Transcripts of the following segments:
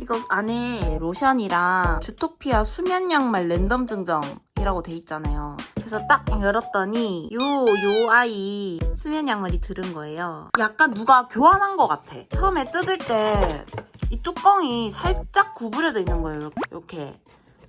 이거 안에 로션이랑 주토피아 수면 양말 랜덤 증정 이라고 돼 있잖아요. 그래서 딱 열었더니 요, 요 아이 수면 양말이 들은 거예요. 약간 누가 교환한 것 같아. 처음에 뜯을 때 이 뚜껑이 살짝 구부려져 있는 거예요. 이렇게.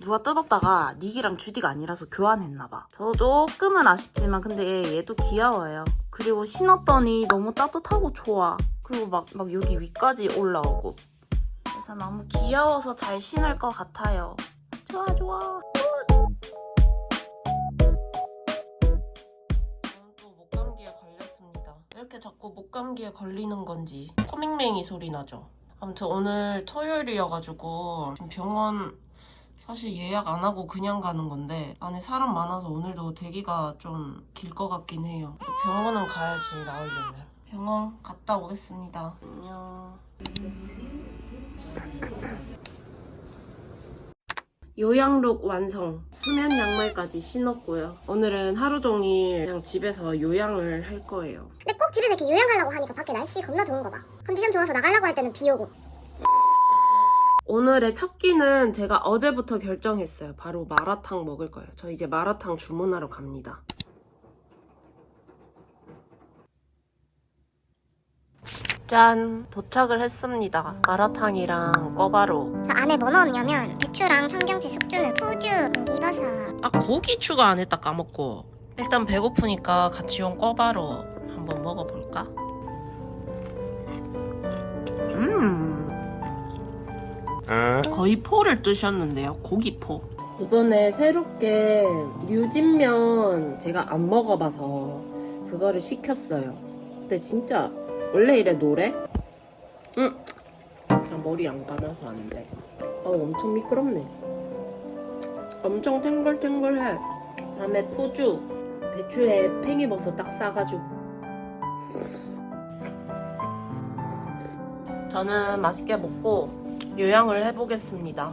누가 뜯었다가 닉이랑 주디가 아니라서 교환했나봐. 저 조금은 아쉽지만 근데 얘도 귀여워요. 그리고 신었더니 너무 따뜻하고 좋아. 그리고 막, 막 여기 위까지 올라오고. 그래서 너무 귀여워서 잘 신을 것 같아요. 좋아 좋아. 이렇게 자꾸 목감기에 걸리는 건지 코맹맹이 소리 나죠. 아무튼 오늘 토요일이어가지고 지금 병원 사실 예약 안 하고 그냥 가는 건데 안에 사람 많아서 오늘도 대기가 좀 길 것 같긴 해요. 병원은 가야지 나오려면. 병원 갔다 오겠습니다. 안녕. 요양룩 완성. 수면 양말까지 신었고요. 오늘은 하루 종일 그냥 집에서 요양을 할 거예요. 근데 꼭 집에서 이렇게 요양하려고 하니까 밖에 날씨 겁나 좋은 거 봐. 컨디션 좋아서 나가려고 할 때는 비 오고. 오늘의 첫 끼는 제가 어제부터 결정했어요. 바로 마라탕 먹을 거예요. 저 이제 마라탕 주문하러 갑니다. 짠! 도착을 했습니다. 마라탕이랑 꿔바로. 저 안에 뭐 넣었냐면 배추랑 청경채, 숙주는 푸주, 기버섯. 아 고기 추가 안 했다 까먹고. 일단 배고프니까 같이 온 꿔바로 한번 먹어볼까? 음. 거의 포를 뜨셨는데요. 고기포. 이번에 새롭게 유진면 제가 안 먹어봐서 그거를 시켰어요. 근데 진짜 원래 이래 노래? 응. 나 머리 안 감아서 안 돼. 어 엄청 미끄럽네. 엄청 탱글탱글해. 다음에 푸주. 배추에 팽이버섯 딱 싸가지고. 저는 맛있게 먹고 요양을 해보겠습니다.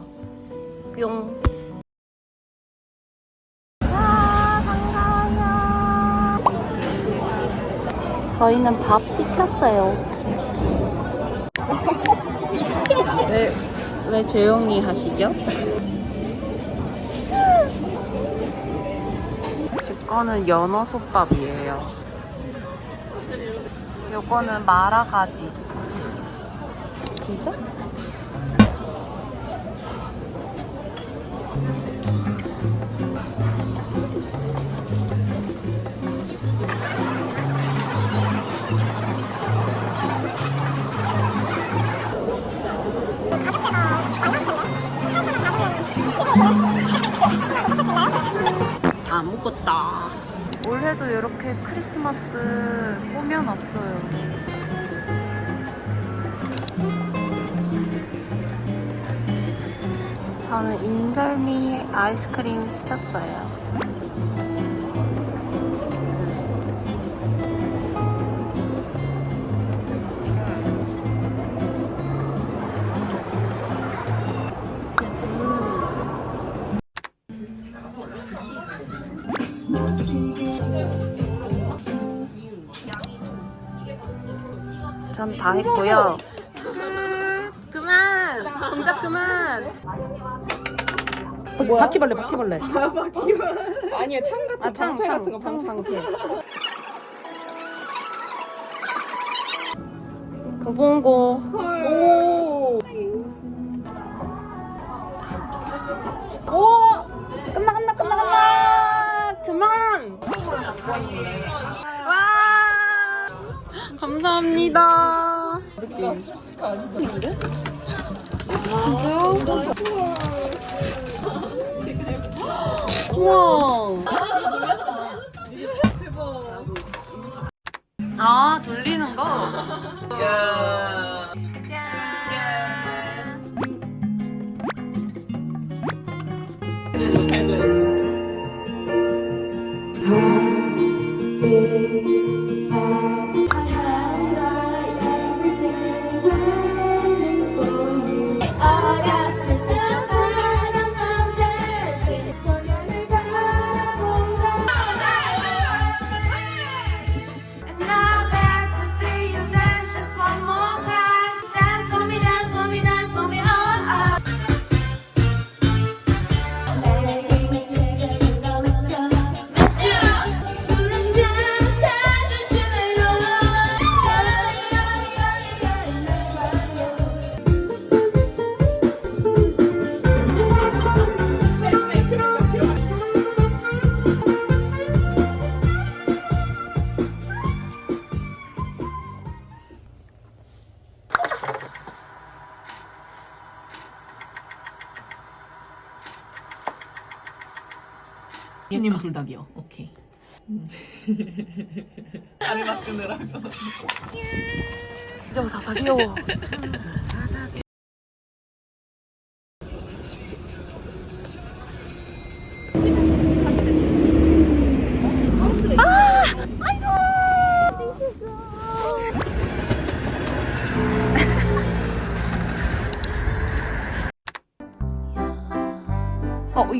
뿅. 저희는 밥 시켰어요. 왜, 왜 조용히 하시죠? 제 거는 연어 솥밥이에요. 요거는 마라가지. 진짜? 다 먹었다. 올해도 이렇게 크리스마스 꾸며놨어요. 저는 인절미 아이스크림 시켰어요. 전다 했고요. 끝! 그만! 동작 그만! 바퀴벌레 바퀴벌레 아니야 창 같은 아, 창, 방패 창, 같은 거 창, 방패 고봉고. 오. 오. 끝나 끝나 끝나 끝나. 그만. 와! 감사합니다. 느낌 아닌데? 우와. 아, 돌리는 거? 님 불닭이요. 오케이. 다리 맛 끊으라고. 진짜 사사 귀여워. 어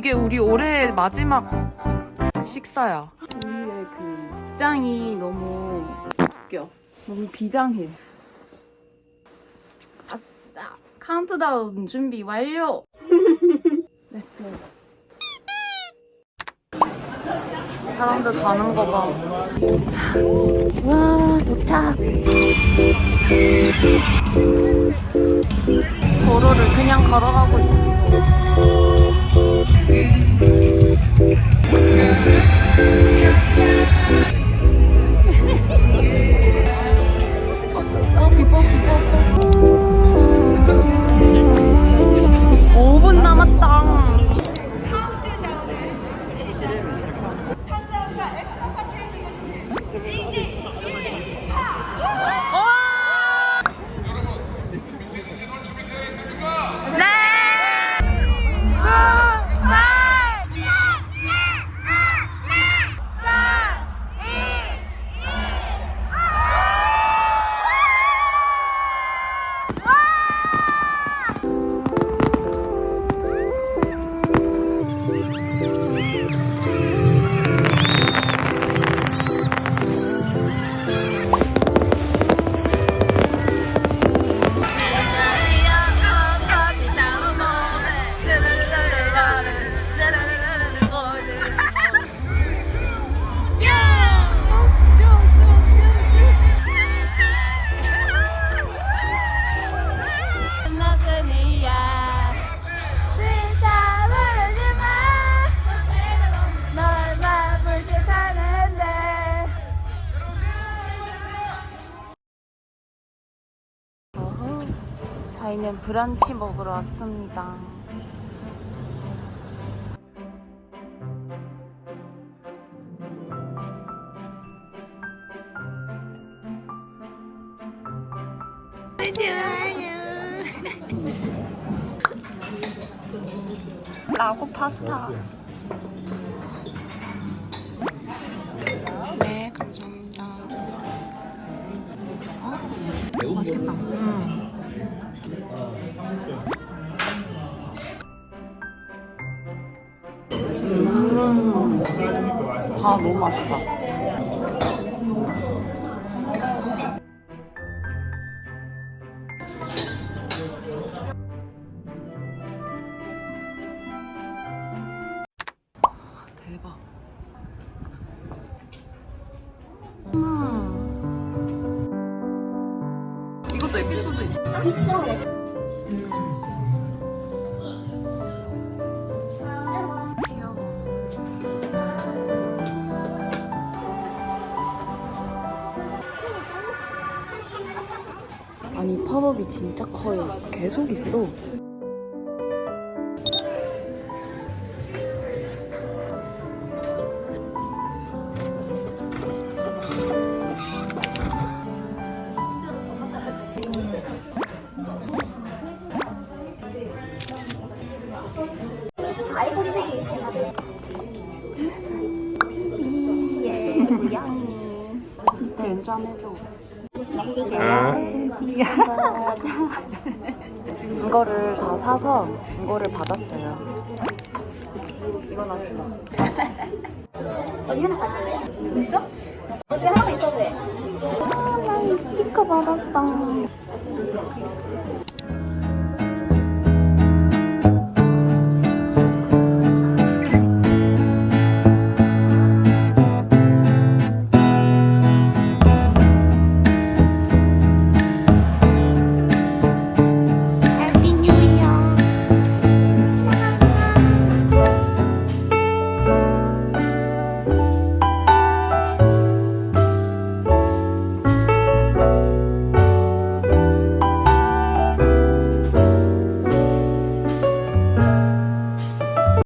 이게 우리 올해 마지막 식사야. 우리의 그 입장이 너무 웃겨. 너무 비장해. 아싸. 카운트다운 준비 완료. Let's go. 사람들 가는 거 봐. 와 도착. 도로를 그냥 걸어가고 있어. consider 저희는 브런치 먹으러 왔습니다. 라고 파스타. 네, 감사합니다. 어? 맛있겠다. 음. 음. 다 너무 맛있다. 대박. 음. 이것도 에피소드 있어. 있어. 아니 팝업이 진짜 커요. 계속 있어. 이따 연주 한번 해줘. 이거를 다 사서 이거를 받았어요. 이거 나 주라. 언니 하나 가질래? 진짜? 집에 하나만 있어도 돼. 아, 나 이 스티커 받았다.